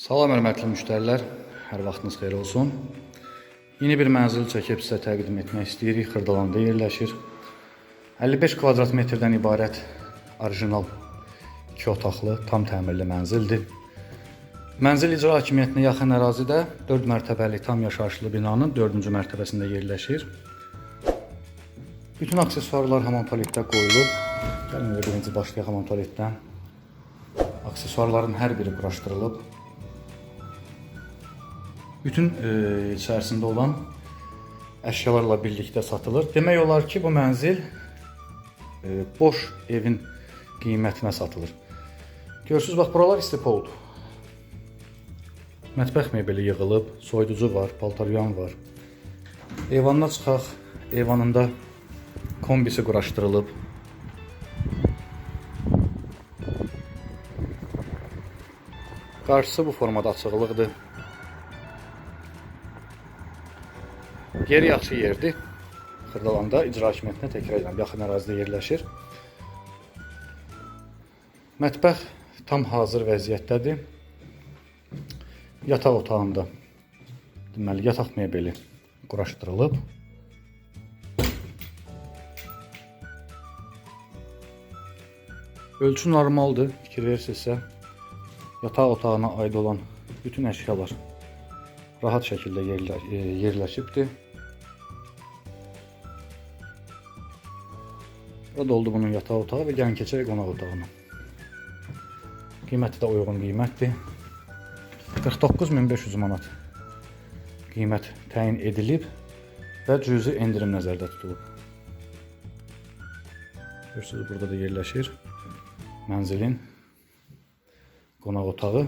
Salam hörmətli müştərilər, hər vaxtınız xeyir olsun. Yeni bir mənzil çəkib sizə təqdim etmək istəyirik. Xırdalanda yerləşir. 55 kvadrat metrdən ibarət orijinal 2 otaqlı, tam təmirli mənzildir. Mənzil icra hakimiyyətinə yaxın ərazidə 4 mərtəbəli tam yaşayışlı binanın 4-cü mərtəbəsində yerləşir. Bütün aksesuarlar hamam tualetdə qoyulub. Gəlin birinci başlayaq hamam tualetdən. Aksesuarların hər biri quraşdırılıb. Bütün e, içərisində olan əşyalarla birlikdə satılır. Demək olar ki, bu mənzil e, boş evin qiymətinə satılır. Görürsüz, bax buralar istipoldur. Mətbəx mebeli yığılıb, soyuducu var, paltaryan var. Eyvanına çıxaq. Eyvanında kombisi quraşdırılıb. Qarşısı bu formada açıqlıqdır. Yer yaxşı yerdir. Xırdalanda icra hakimiyyətinə təkrar edirəm, yaxın ərazidə yerləşir. Mətbəx tam hazır vəziyyətdədir. Yataq otağında deməli yataq mebeli quraşdırılıb. Ölçü normaldır. Fikir verirsinizsə yataq otağına aid olan bütün əşyalar rahat şəkildə yerlə, e, yerləşibdir. Burada oldu bunun yataq otağı və gəlin keçək qonaq otağına. Qiyməti də uyğun qiymətdir. 49500 manat qiymət təyin edilib və cüzi endirim nəzərdə tutulub. Görürsünüz burada da yerləşir mənzilin qonaq otağı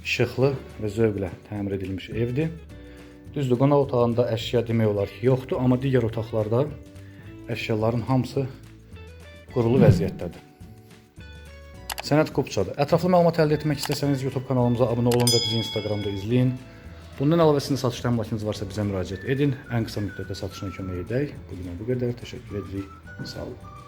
işıqlı və zövqlə təmir edilmiş evdir. Düzdür, qonaq otağında əşya demək olar ki, yoxdur, amma digər otaqlarda əşyaların hamısı qurulu vəziyyətdədir. Sənət Kupçadır. Ətraflı məlumat əldə etmək istəsəniz YouTube kanalımıza abunə olun və bizi Instagramda izləyin. Bundan əlavə sizin satış təminatınız varsa bizə müraciət edin. Ən qısa müddətdə satışına kömək edək. Bu günə bu qədər. Təşəkkür edirik. Sağ olun.